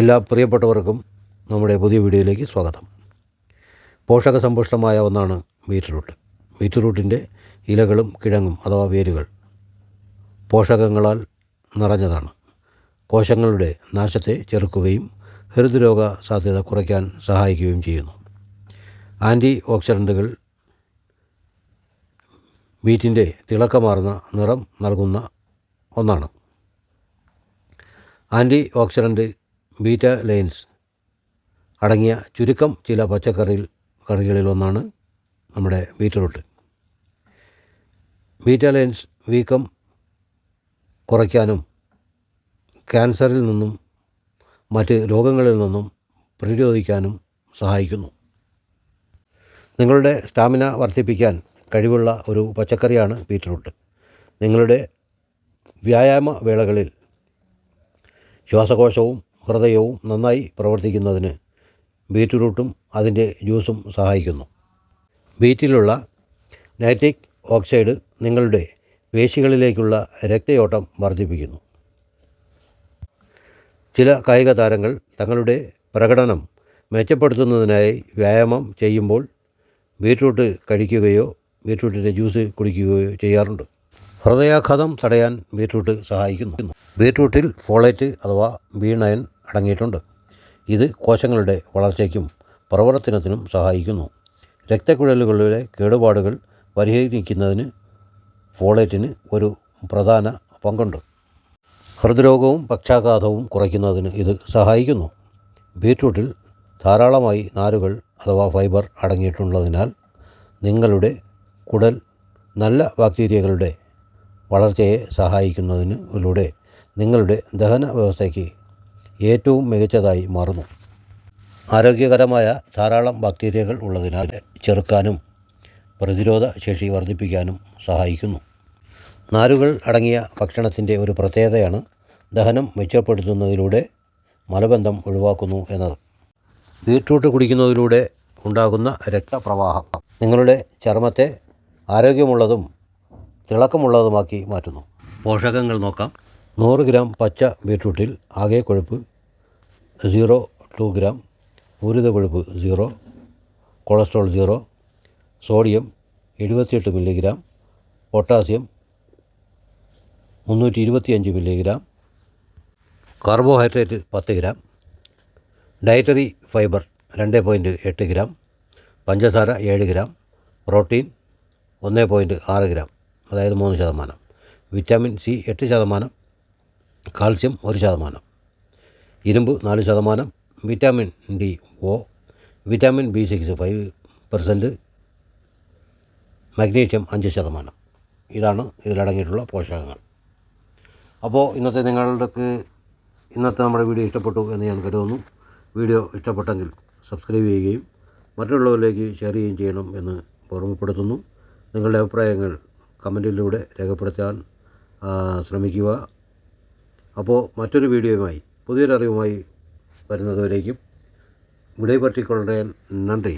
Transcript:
എല്ലാ പ്രിയപ്പെട്ടവർക്കും നമ്മുടെ പുതിയ വീഡിയോയിലേക്ക് സ്വാഗതം. പോഷക സമ്പുഷ്ടമായ ഒന്നാണ് ബീറ്റ്റൂട്ട്. ബീറ്റ്റൂട്ടിന്റെ ഇലകളും കിഴങ്ങും അഥവാ വേരുകൾ പോഷകങ്ങളാൽ നിറഞ്ഞതാണ്. കോശങ്ങളുടെ നാശത്തെ ചെറുക്കുകയും ഹൃദ്രോഗ സാധ്യത കുറയ്ക്കാൻ സഹായിക്കുകയും ചെയ്യുന്നു. ആന്റി ഓക്സിഡന്റുകൾ ബീറ്റിന്റെ തിളക്കമാർന്ന നിറം നൽകുന്ന ഒന്നാണ്. ആന്റി ഓക്സിഡന്റ് ബീറ്റ ലൈൻസ് അടങ്ങിയ ചുരുക്കം ചില പച്ചക്കറി കറികളിലൊന്നാണ് നമ്മുടെ ബീറ്റ്റൂട്ട് ബീറ്റ ലൈൻസ് വീക്കം കുറയ്ക്കാനും ക്യാൻസറിൽ നിന്നും മറ്റ് രോഗങ്ങളിൽ നിന്നും പ്രതിരോധിക്കാനും സഹായിക്കുന്നു. നിങ്ങളുടെ സ്റ്റാമിന വർദ്ധിപ്പിക്കാൻ കഴിവുള്ള ഒരു പച്ചക്കറിയാണ് ബീറ്റ്റൂട്ട് നിങ്ങളുടെ വ്യായാമ വേളകളിൽ ശ്വാസകോശവും ഹൃദയവും നന്നായി പ്രവർത്തിക്കുന്നതിന് ബീറ്റ്റൂട്ടും അതിന്റെ ജ്യൂസും സഹായിക്കുന്നു. ബീറ്റിലുള്ള നൈട്രിക് ഓക്സൈഡ് നിങ്ങളുടെ പേശികളിലേക്കുള്ള രക്തയോട്ടം വർദ്ധിപ്പിക്കുന്നു. ചില കായിക താരങ്ങൾ തങ്ങളുടെ പ്രകടനം മെച്ചപ്പെടുത്തുന്നതിനായി വ്യായാമം ചെയ്യുമ്പോൾ ബീറ്റ്റൂട്ട് കഴിക്കുകയോ ബീറ്റ്റൂട്ടിന്റെ ജ്യൂസ് കുടിക്കുകയോ ചെയ്യാറുണ്ട്. ഹൃദയാഘാതം തടയാൻ ബീറ്റ്റൂട്ട് സഹായിക്കുന്നു. ബീറ്റ്റൂട്ടിൽ ഫോളേറ്റ് അഥവാ ബി നയൻ അടങ്ങിയിട്ടുണ്ട്. ഇത് കോശങ്ങളുടെ വളർച്ചയ്ക്കും പ്രവർത്തനത്തിനും സഹായിക്കുന്നു. രക്തക്കുഴലുകളിലെ കേടുപാടുകൾ പരിഹരിക്കുന്നതിന് ഫോളേറ്റിന് ഒരു പ്രധാന പങ്കുണ്ട്. ഹൃദ്രോഗവും പക്ഷാഘാതവും കുറയ്ക്കുന്നതിന് ഇത് സഹായിക്കുന്നു. ബീറ്റ്റൂട്ടിൽ ധാരാളമായി നാരുകൾ അഥവാ ഫൈബർ അടങ്ങിയിട്ടുള്ളതിനാൽ നിങ്ങളുടെ കുടൽ നല്ല ബാക്ടീരിയകളുടെ വളർച്ചയെ സഹായിക്കുന്നതിലൂടെ നിങ്ങളുടെ ദഹന വ്യവസ്ഥയ്ക്ക് ഏറ്റവും മികച്ചതായി മാറുന്നു. ആരോഗ്യകരമായ ധാരാളം ബാക്ടീരിയകൾ ഉള്ളതിനാൽ ചെറുക്കാനും പ്രതിരോധ ശേഷി വർദ്ധിപ്പിക്കാനും സഹായിക്കുന്നു. നാരുകൾ അടങ്ങിയ ഭക്ഷണത്തിന്റെ ഒരു പ്രത്യേകതയാണ് ദഹനം മെച്ചപ്പെടുത്തുന്നതിലൂടെ മലബന്ധം ഒഴിവാക്കുന്നു എന്നത്. ബീട്രൂട്ട് കുടിക്കുന്നതിലൂടെ ഉണ്ടാകുന്ന രക്തപ്രവാഹം നിങ്ങളുടെ ചർമ്മത്തെ ആരോഗ്യമുള്ളതും തിളക്കമുള്ളതുമാക്കി മാറ്റുന്നു. പോഷകങ്ങൾ നോക്കാം. നൂറ് ഗ്രാം പച്ച ബീറ്റ്റൂട്ടിൽ ആകെ കൊഴുപ്പ് സീറോ ടു ഗ്രാം പൂരിത കൊഴുപ്പ് സീറോ കൊളസ്ട്രോൾ സീറോ സോഡിയം എഴുപത്തിയെട്ട് മില്ലിഗ്രാം പൊട്ടാസ്യം മുന്നൂറ്റി ഇരുപത്തിയഞ്ച് മില്ലിഗ്രാം കാർബോഹൈഡ്രേറ്റ് പത്ത് ഗ്രാം ഡയറ്ററി ഫൈബർ രണ്ട് പോയിന്റ് എട്ട് ഗ്രാം പഞ്ചസാര ഏഴ് ഗ്രാം പ്രോട്ടീൻ ഒന്ന് പോയിന്റ് ആറ് ഗ്രാം അതായത് മൂന്ന് ശതമാനം വിറ്റാമിൻ സി എട്ട് ശതമാനം കാൽസ്യം ഒരു ശതമാനം. ഇരുമ്പ് നാല് ശതമാനം. Vitamin D oh. Vitamin B six five percent. Magnesium അഞ്ച് ശതമാനം. ഇതാണ് ഇതിലടങ്ങിയിട്ടുള്ള പോഷകങ്ങൾ. അപ്പോൾ ഇന്നത്തെ നിങ്ങൾക്ക് ഇന്നത്തെ നമ്മുടെ വീഡിയോ ഇഷ്ടപ്പെട്ടു എന്ന് ഞാൻ കരുതുന്നു. വീഡിയോ ഇഷ്ടപ്പെട്ടെങ്കിൽ സബ്സ്ക്രൈബ് ചെയ്യുകയും മറ്റുള്ളവരിലേക്ക് ഷെയർ ചെയ്യുകയും ചെയ്യണം എന്ന് ഓർമ്മപ്പെടുത്തുന്നു. നിങ്ങളുടെ അഭിപ്രായങ്ങൾ കമന്റിലൂടെ രേഖപ്പെടുത്താൻ ശ്രമിക്കുക. അപ്പോൾ മറ്റൊരു വീഡിയോയുമായി പുതിയൊരറിവുമായി വരുന്നതുവരേക്കും വിടയപറ്റിക്കൊള്ളേൻ നന്ദി.